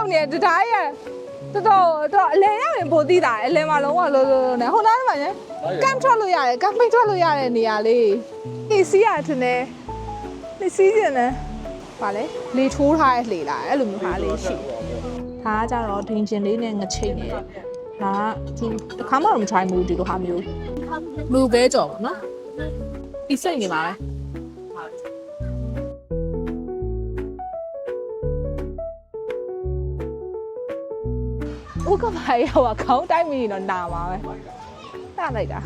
လုံနေတတိုင်းရတော်တော်တော်အလဲရရင်ပိုသိတာအလဲမှာလုံးဝလို့လို့နဲ့ဟိုနားမှာညကမ်ထွက်လို့ရတယ်ကမ်ပိတ်ထွက်လို့ရတဲ့နေရာလေးအေးစီးရထင်တယ်နေစီးကျင်တယ်ဗာလေလေထိုးထားတဲ့လှေလာအဲ့လိုမျိုးဟာလေးရှိဒါကကြတော့ဒင်ဂျင်လေးနဲ့ငချိတ်နေတယ်ဒါကသူတစ်ခါမှတော့မ try ဘူးဒီလိုဟာမျိုးလူပဲကြော်ပါနော်ဒီစိတ်နေပါပဲ ဥက္ကပါရောက်ခေါင်းတိုက်မိရင်တော့နာပါပဲလှလိုက်တာ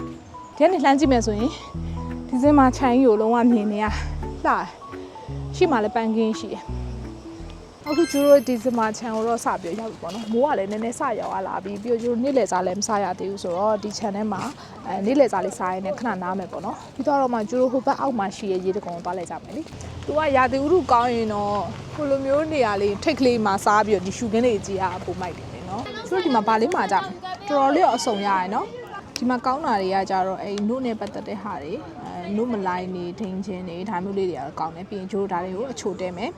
ဒီနေ့လှမ်းကြည့်မယ်ဆိုရင်ဒီစင်းမှာခြံကြီးကိုလုံးဝမြင်နေရလှတယ်ရှိမှလည်းပန်းကင်းရှိတယ်အခုကျတို့ဒီစင်မှာခြံကိုတော့စပြီးရောက်ပြီပေါ့နော်မိုးကလည်းနည်းနည်းစရောက်လာပြီပြီးတော့ကျတို့နေ့လယ်စားလည်းမစားရသေးဘူးဆိုတော့ဒီခြံထဲမှာအဲနေ့လယ်စားလေးစားရင်းနဲ့ခဏနားမယ်ပေါ့နော်ပြီးတော့မှကျတို့ဟိုဘက်အောက်မှာရှိရဲ့ရေတကုံကိုသွားလိုက်ကြမယ်လေသူကရာသီဥတုကောင်းရင်တော့ဟိုလိုမျိုးနေရာလေးထိတ်ကလေးမှာစားပြီးတော့ဒီရှူခင်းလေးကြီးအားပုံမိုက်တယ်နော်ကျ တို့ဒီမှာဘာလေးမှာကြတော်တော်လေးတော့အဆုံရရယ်နော်ဒီမှာကောင်းတာတွေကကြတော့အဲနုနဲ့ပတ်သက်တဲ့ဟာတွေအဲနုမလိုက်နေထင်းချင်းတွေဒါမျိုးလေးတွေကတော့ကောင်းတယ်ပြီးရင်ကျတို့ဒါတွေကိုအချိုတဲမယ်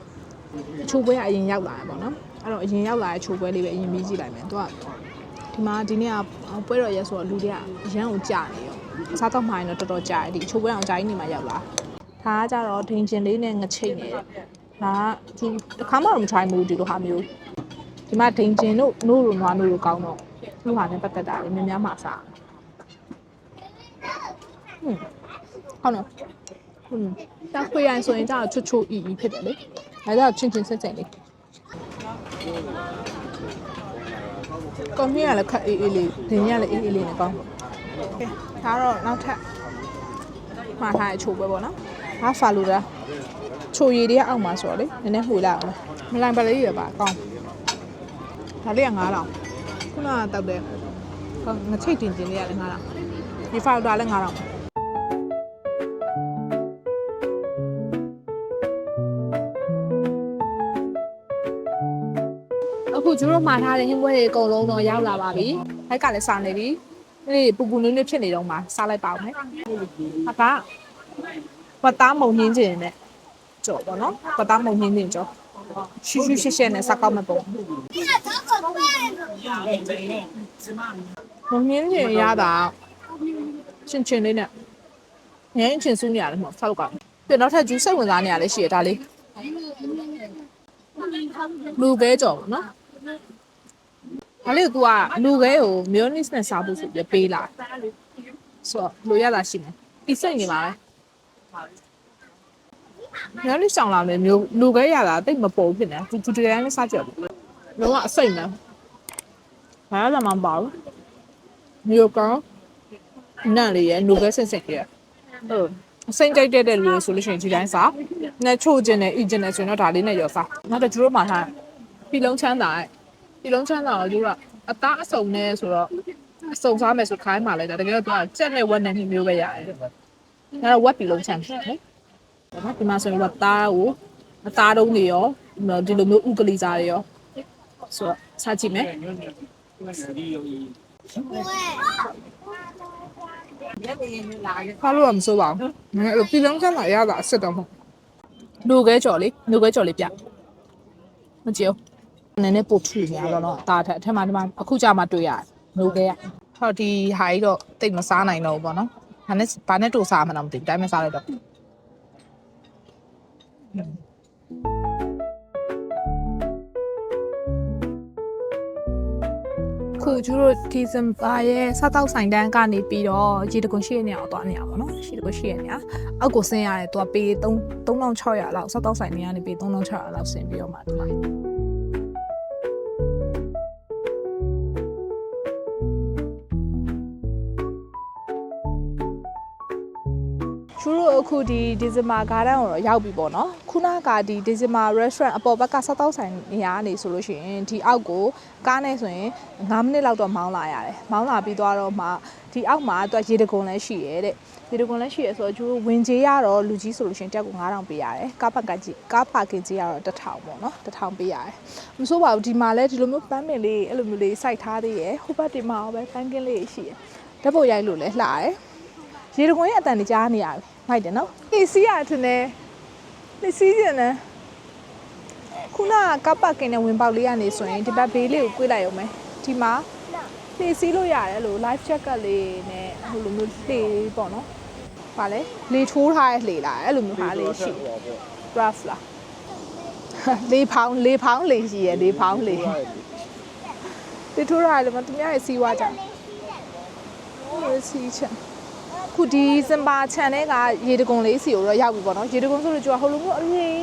အချိုးပွဲကအရင်ရောက်လာတယ်ပေါ့နော်အဲ့တော့အရင်ရောက်လာတဲ့ချိုးပွဲလေးပဲအရင်ပြီးကြည့်လိုက်မယ်သူကဒီမှာဒီနေ့ကပွဲတော်ရက်ဆိုတော့လူတွေကအရန်ကိုကြာနေရောအစားတော့မှရင်တော့တော်တော်ကြာတယ်ဒီအချိုးပွဲအောင်ကြာကြီးနေမှရောက်လာဒါကကြတော့ဒင်ဂျင်လေးနဲ့ငချိတ်နေတယ်ဒါကသူတစ်ခါမှတော့မ try ဘူးဒီလိုဟာမျိုး ဒီမှာဒင်ဂျင်တို့နို့လိုနွားနို့လိုကောင်းတော့သူ့ဟာနဲ့ပတ်သက်တာလေများများမှစားဟွန်းဟုတ်နော်ဟွန်းတာခွေရိုင်းဆိုရင်ကြာချွတ်ချွတ်အီအီဖြစ်တယ်လေဒါကြောင့်ချင်းချင်းဆက်ဆက်လေးကွန်ပျူတာလည်းခက်အေးအေးလေးဒင်းရလည်းအေးအေးလေးနဲ့ကောင်းကဲဒါတော့နောက်ထပ်မှားထားတဲ့ချိုးပွဲပေါ့နော်ဒါဖာလိုတာချိုရည်တွေကအောက်မှာဆိုတော့လေနည်းနည်းမှွေလိုက်အောင်မလိုင်ပလေးရပါကောင်း ဒါလေးက9000ခုနကတောက်တဲ့ငချိတ်တင်တင်လေးကလည်း9000ဒီဖာလိုတာလည်း9000အခုကျတို့မှားထားတဲ့ဟင်းပွဲတွေအကုန်လုံးတော့ရောက်လာပါပြီ။ဘက်ကလည်းစားနေပြီ။ဒီပူပူနွေးနွေးဖြစ်နေတော့မှစားလိုက်ပါဦးမယ်။ဟာကဝတ်သားမုံညင်းကျင်နဲ့ကြော်ပေါ့နော်။ဝတ်သားမုံညင်းကျင်ကြော်။ ရှူးရှူးရှက်ရှက်နဲ့စားကောက်မဲ့ပုံ။မုံညင်းကျင်ရတာချင်းချင်းလေးနဲ့ငင်းချင်းစူးနေရတယ်မဟုတ်ဆောက်က။ပြီးတော့နောက်ထပ်ဂျူးစိတ်ဝင်စားနေရလဲရှိရဒါလေး။လူပဲကြော်ပေါ့နော်။ဒါလေးက तू ကလူခဲကို mayonnaise နဲ့စားဖို့ဆိုပြီးပေးလာဆိုတော့လိုရတာရှိမယ်ဒီစိတ်နေပါ ပဲ mayonnaise ဆောင်လာမယ်မျိုးလူခဲရတာတိတ်မပေါ်ဘူးဖြစ်နေသူတကယ်လည်းစားကြတယ်လုံးဝအစိတ်မယ်ဘာမှမပါဘူးမျိုးကောင်းနန့်လေးရလူခဲစင်စင်ရဟုတ်အစိမ့်ကြိုက်တဲ့လူဆိုလို့ရှိရင်ဒီတိုင်းစားနဲ့ချို့ကျင်နဲ့အီကျင်နဲ့ဆိုရင်တော့ဒါလေးနဲ့ရောစားနောက်တော့ကျတို့မှထားပြီလုံးချမ်းသာရဲ့ဒီလုံးချမ်းသာတော့သူကအသားအစုံနဲ့ဆိုတော့အစုံစားမယ်ဆိုခိုင်းမှလိုက်တာတကယ်တော့သူကကြက်နဲ့ဝက်နဲ့မျိုးပဲရတယ်။ဒါတော့ဝက်ပြီးလုံးချမ်းတယ် နော်။ဒါဒီမှာဆိုရင်ဝက်သားကိုအသားတုံးတွေရောဒီလိုမျိုးဥကလီစားတွေရောဆိုတော့စားကြည့်မယ်။ဖားလို့ကမစိုးပါဘူး။အဲ့လိုပြည်လုံးချမ်းသာရတာအစ်စ်တော့မဟုတ်။လူခဲကြော်လေးလူခဲကြော်လေးပြ။မကြည့်ဘူး။နည်းနည်းပို့ထူနေရတော့တော့ဒါထက်အထက်မှာဒီမှာအခုကြမှာတွေ့ရတယ်။လူခဲရ။ဟောဒီဟာကြီးတော့တိတ်မစားနိုင်တော့ဘူးပေါ့နော်။ဒါနဲ့ဘာနဲ့တူစားမှန်းတော့မသိဘူး။တိုင်းမစားလိုက်တော့ ခုကျတို့ဒီဇင်ဘာရဲ့စားတောက်ဆိုင်တန်းကနေပြီးတော့ရေတကွန်ရှိရနေအောင်သွားနေရပါတော့ရှိတကွန်ရှိရနေရအောက်ကိုဆင်းရတယ်သူကပေး3 3600လောက်စားတောက်ဆိုင်နေကနေပေး3600လောက်ဆင်းပြီးတော့မှဒီမှာကျ တို့အခုဒီဒီဇင်ဘာဂါဒန်ကိုတော့ရောက်ပြီပေါ့နော်ခုနကဒီဒီဇင်ဘာ restaurant အပေါ်ဘက်ကစားတောက်ဆိုင်နေရာကနေဆိုလို့ရှိရင်ဒီအောက်ကိုကားနဲ့ဆိုရင်9မိနစ်လောက်တော့မောင်းလာရတယ်မောင်းလာပြီးသွားတော့မှဒီအောက်မှာသူကရေတကုံလည်းရှိရဲတဲ့ရေတကုံလည်းရှိရဲဆိုတော့ကျတို့ဝင်ကြီးရတော့လူကြီးဆိုလို့ရှိရင်တက်ကို9000ပေးရတယ်ကားပါကကြီးကားပါကင်ကြီးရတော့1000ပေါ့နော်1000ပေးရတယ်မဆိုးပါဘူးဒီမှာလည်းဒီလိုမျိုးပန်းပင်လေးအဲ့လိုမျိုးလေးစိုက်ထားသေးရယ်ဟိုဘက်ဒီမှာပဲပန်းကင်းလေးရှိရယ်ဓာတ်ပုံရိုက်လို့လည်းလှတယ် ရေတကုံရဲ့အတန်ကြီးကြားနေရပြီမိုက်တယ်နော်အေးစီးရထင်တယ်နေစီးကျင်တယ်ဟခုနကကပ်ပါကင်နဲ့ဝင်ပေါက်လေးကနေဆိုရင်ဒီဘက်ဘေးလေးကို꿰လိုက်ရုံပဲဒီမှာလှေစီးလို့ရတယ်လို့ live jacket လေးနဲ့ဟိုလိုမျိုးလှေပေါ့နော်။ဗာလဲလေထိုးထားတဲ့လှေလားအဲ့လိုမျိုးဟာလေးရှိ rough လားလေဖောင်းလေဖောင်းလေရှိရလေဖောင်းလေလေထိုးထားတယ်မသူများရဲ့စီးွားကြဟိုစီးချ င်ခုဒီစင်ပါခြံထဲကရေတကုံလေးစီကိုတော့ရောက်ပြီပေါ့နော်ရေတကုံဆိုလို့ကျွာဟိုလိုမျိုးအမြင်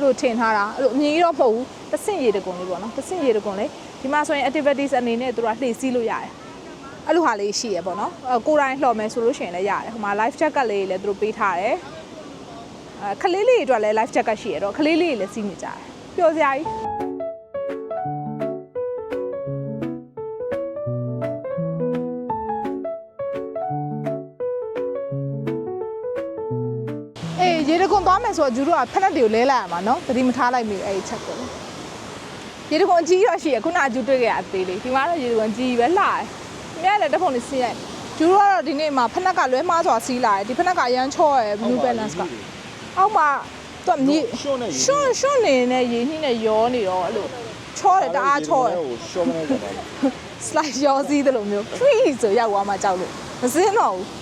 လို့ထင်ထားတာအဲ့လိုအမြင်ကြီးတော့မဟုတ်ဘူးတဆင့်ရေတကုံလေးပေါ့နော်တဆင့်ရေတကုံလေးဒီမှာဆိုရင် activities အနေနဲ့သူတို့ကလှည့်စီးလို့ရတယ်အဲ့လိုဟာလေးရှိရပေါ့နော်အဲကိုယ်တိုင်လှော်မယ်ဆိုလို့ရှိရင်လည်းရတယ်ဟိုမှာ live jacket လေးလည်းသူတို့ပေးထားတယ်အဲခလေးလေးတွေအတွက်လည်း live jacket ရှိရတော့ခလေးလေးတွေလည်းစီးနေကြတယ်ပျော်စရာကြီး သွားမယ်ဆိုတော့ဂျူတို့ကဖက်နက်တွေကိုလဲလိုက်ရမှာနော်သတိမထားလိုက်မိဘူးအဲ့ဒီချက်ကိုရေတကွန်အကြီးတော့ရှိရခုနကဂျူတွေ့ခဲ့ရအသေးလေးဒီမှာတော့ရေတကွန်ကြီးပဲလှတယ်မြဲတယ်တက်ဖို့နေစီးရိုက်ဂျူတို့ကတော့ဒီနေ့မှာဖက်နက်ကလွဲမှားစွာစီးလာတယ်ဒီဖက်နက်ကရမ်းချော့ရယ် blue balance ကအောက်မှာသူကမြေရှွန့်နေရှွန့်ရှွန့်နေနဲ့ရေနှိမ့်နဲ့ရောနေတော့အဲ့လိုချောတယ်တအားချောတယ်ရှွန့်နေကြတာ slide ရောစီးတယ်လို့မျိုး free ဆိုရောက်သွားမှကြောက်လို့မစင်းတော့ဘူး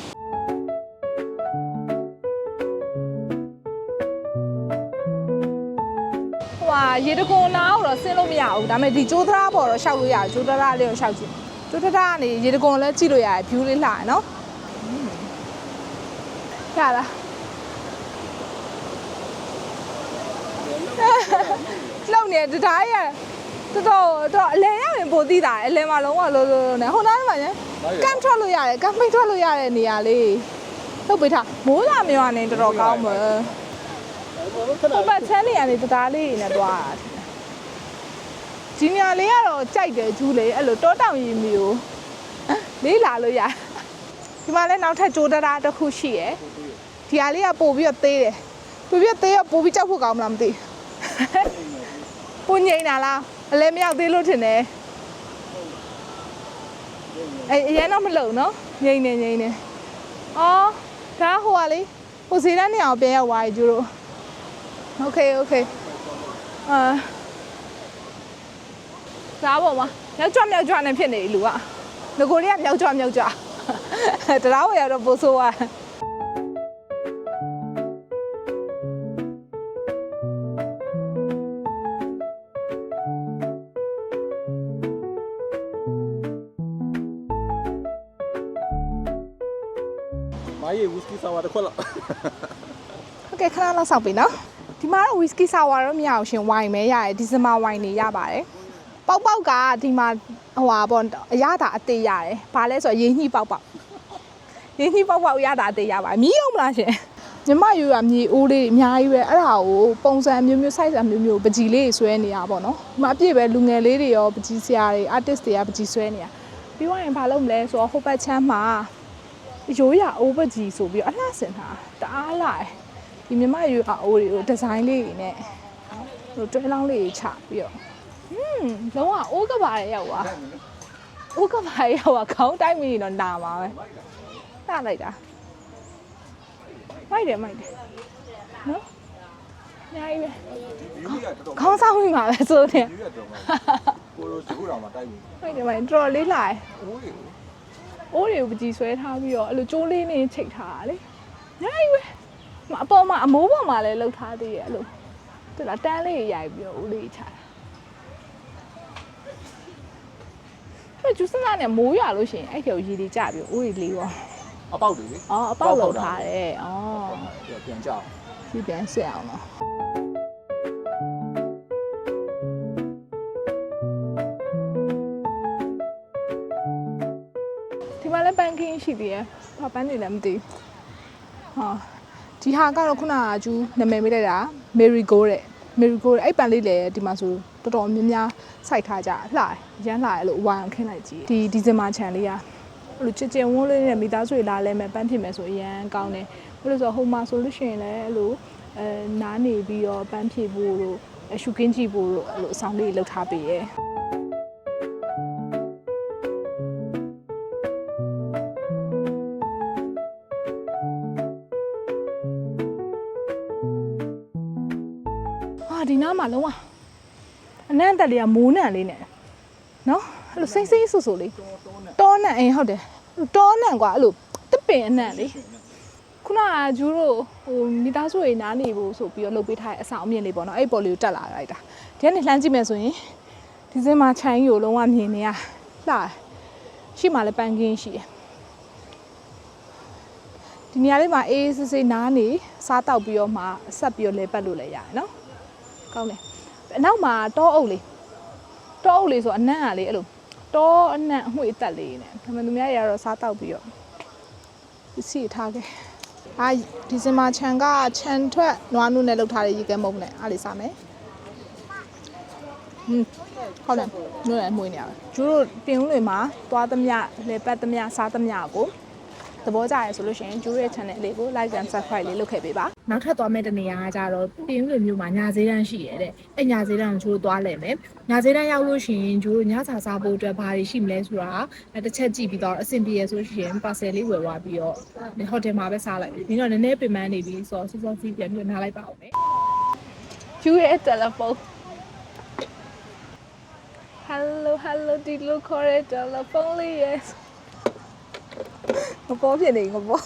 ရေတကွန်နာကိုတော့ဆင်းလို့မရဘူးဒါပေမဲ့ဒီကျိုးသရားပေါ်တော့ရှောက်လို့ရတယ်ကျိုးသရားလေးကိုရှောက်ကြည့်ကျိုးသရားကနေရေတကွန်လည်းကြည့်လို့ရတယ် view လေးလှရနော်ရလားလောက်နေတထားရတော်တော်တော်အလဲရရင်ပိုသိတာအလဲမှာလုံးဝလို့လို့နဲ့ဟိုနားမှာညကမ်ထွက်လို့ရတယ်ကမ်ပိတ်ထွက်လို့ရတဲ့နေရာလေးထုတ်ပေးထားမိုးလာမျိုးကနေတော်တော်ကောင်းမယ် ဟိုဘက်ချမ်းနေရနေတသားလေးနဲ့တွားတာဒီနေရာလေးကတော့ကြိုက်တယ်ဂျူးလေးအဲ့လိုတောတောင်ရီမျိုးလေးလာလို့ရဒီမှာလည်းနောက်ထပ်ကြိုးတရာတစ်ခုရှိရယ်ဒီဟာလေးကပို့ပြီးတော့သေးတယ်ပို့ပြီးတော့သေးတော့ပို့ပြီးကြောက်ဖို့ကောင်းမလားမသိဘူးပူငိမ့်တာလားအလဲမရောက်သေးလို့ထင်တယ်အဲအရင်တော့မလုံနော်ငိမ့်နေငိမ့်နေအော်ဒါဟိုပါလေဟိုစီတန်းနေအောင်ပြန်ရောက်သွားပြီကျူတို့ โอเคโอเคအာဒါပေါ့မမြောက်ကြွမြောက်ကြွနဲ့ဖြစ်နေလူကငကိုလေးကမြောက်ကြွမြောက်ကြွတရားဝယ်ရတော့ပို့ဆိုးอ่ะ မာယေဝီစကီဆာဝါတစ်ခွက်လောက် ဟုတ်ကဲ့ခဏလောက်စောင့်ပြီနော် ဒီမှာတော့ဝီစကီဆာဝါတော့မရအောင်ရှင်ဝိုင်ပဲရတယ်ဒီဇင်ဘာဝိုင်နေရပါတယ်ပေါက်ပေါက်ကဒီမှာဟိုဟာပေါ့အရသာအသေးရတယ်ဘာလဲဆိုတော့ရေညှိပေါက်ပေါက်ရေညှိပေါက်ပေါက်အရသာအသေးရပါတယ်မြည်အောင်မလားရှင်ညီမယူရမြေအိုးလေးတွေအများကြီးပဲအဲ့ဒါကိုပုံစံမျိုးမျိုး size အမျိုးမျိုးပကြီးလေးတွေဆွဲနေရပါတော့ဒီမှာအပြည့်ပဲလူငယ်လေးတွေရောပကြီးဆရာတွေ artist တွေကပကြီးဆွဲနေရပြီးသွားရင်ဘာလုပ်မလဲဆိုတော့ဟိုဘက်ချမ်းမှာရိုးရအိုးပကြီးဆိုပြီးတော့အလှဆင်တာတအားလာတယ် ဒီမြမရွအိုးတွေကိုဒီဇိုင်းလေးတွေနဲ့ဟိုတွဲလောင်းလေးတွေချပြီးတော့ဟွန်းလုံးဝအိုးကပါရဲ့ရောက်သွားအိုးကပါရဲ့ရောက်သွားခေါင်းတိုက်မိရင်တော့နာမှာပဲတလိုက်တာမိုက်တယ်မိုက်တယ်နော်ညာကြီးပဲဒီကတော်တော်ခေါင်းဆောင်မိမှာပဲဆိုနေဒီကတော်တော်ကိုလိုစကူတော်မှာတိုက်ပြီမိုက်တယ်မိုက်တယ်တော်တော်လေးလာတယ်အိုးရေအိုးတွေကိုပကြီးဆွဲထားပြီးတော့အဲ့လိုကျိုးလေးနဲ့ချိတ်ထားတာလေညာကြီးပဲမ အပေါ်မှာအမိုးပေါ်မှာလည်းလှုပ်ထားသေးရဲ့အဲ့လိုတူလားတန်းလေးရိုက်ပြီးတော့ဦးလေးချတာအဲ့ကျူစနာနဲ့မိုးရွာလို့ရှိရင်အဲ့ကျော်ရည်လေးကြပြီးဦးလေးလေးရောအပေါက်တွေလေအော်အပေါက်လောက်ထားတယ်အော်ပြန်ကြအောင်ဒီပြန်ဆက်အောင်တော့ဒီမှာလည်းပန်းခင်းရှိသေးတယ်။ဘာပန်းနေလဲမသိဘူး။ဟာ ဒီဟာကတော့ခုနကကျူးနာမည်မိလိုက်တာ Mary Go တဲ့ Mary Go တဲ့အဲ့ပန်းလေးလည်းဒီမှာဆိုတော်တော်များများစိုက်ထားကြလှတယ်ရမ်းလှတယ်လို့ဝိုင်အောင်ခင်းလိုက်ကြည့်ဒီဒီဇင်ဘာခြံလေးကအဲ့လိုချစ်ချင်ဝန်းလေးနဲ့မိသားစုတွေလာလဲမဲ့ပန်းဖြစ်မယ်ဆိုအရန်ကောင်းတယ်ဘယ်လိုဆိုဟိုမှာဆိုလို့ရှိရင်လည်းအဲ့လိုအဲနားနေပြီးတော့ပန်းဖြစ်ဖို့လို့အရှုကင်းကြည့်ဖို့လို့အဲ့လိုအဆောင်လေးလှုပ်ထားပေးရဲ့ဟာ လုံးဝနန်းတက်လေးကမိုးနံလေးနဲ့နော်အဲ့လိုစိမ့်စိမ့်ဆူဆူလေးတောနံအိမ်ဟုတ်တယ်တောနံကွာအဲ့လိုတစ်ပင်အနံလေးခုနကဂျူးတို့ဟိုမိသားစုတွေနားနေဖို့ဆိုပြီးတော့လှုပ်ပေးထားတဲ့အဆောင်အမြင့်လေးပေါ့နော်အဲ့ပေါ်လေးကိုတက်လာလိုက်တာဒီကနေလှမ်းကြည့်မယ်ဆိုရင်ဒီစင်းမှာခြံကြီးကိုလုံးဝမြင်နေရလှတယ်ရှိမှလည်းပန်းကင်းရှိတယ်ဒီနေရာလေးမှာအေးအေးဆေးဆေးနားနေစားတောက်ပြီးတော့မှဆက်ပြီးတော့လဲပတ်လို့လည်းရတယ်နော် ကောင်းတယ်အနောက်မှာတောအုပ်လေးတောအုပ်လေးဆိုအနံ့ကလေးအဲ့လိုတောအနံ့အမွှေးတက်လေးနဲ့ဒါမှသူများတွေကတော့စားတောက်ပြီးတော့ပစ္စည်းထားခဲ့အာဒီစင်မာခြံကခြံထွက်နွားနုနဲ့လောက်ထားတဲ့ရေကဲမုံနဲ့အားလေးစားမယ်ဟွန်းဟုတ်တယ်နုနဲ့အမွှေးနေရပဲကျတို့ပြင်ဦးလွင်မှာသွားသမျှလဲပတ်သမျှစားသမျှကို သဘောကျရဆိုလို့ရှိရင်ကျိုးရဲ့ channel လေးကို like and subscribe လေးလုပ်ခဲ့ပေးပါနောက်ထပ်သွားမယ့်တနေရာကကြတော့ပြင်ဦးလွင်မြို့မှာညာဈေးတန်းရှိရတဲ့အဲ့ညာဈေးတန်းကိုကျိုးသွားလဲမယ်ညာဈေးတန်းရောက်လို့ရှိရင်ကျိုးညစာစားဖို့အတွက်ဘာတွေရှိမလဲဆိုတာအဲ့တစ်ချက်ကြည့်ပြီးတော့အဆင်ပြေရဆိုလို့ရှိရင် parcel လေးဝယ်သွားပြီးတော့ဟိုတယ်မှာပဲစားလိုက်ပြီပြီးတော့နည်းနည်းပင်ပန်းနေပြီဆိုတော့စောစောစီးပြန်ပြီးနားလိုက်ပါအောင်မယ်ကျိုးရဲ့တယ်လီဖုန်း Hello hello ဒီလိုခေါ်ရတဲ့တယ်လီဖုန်းလေး yes ငပေါ်ဖြစ်နေငပေါ်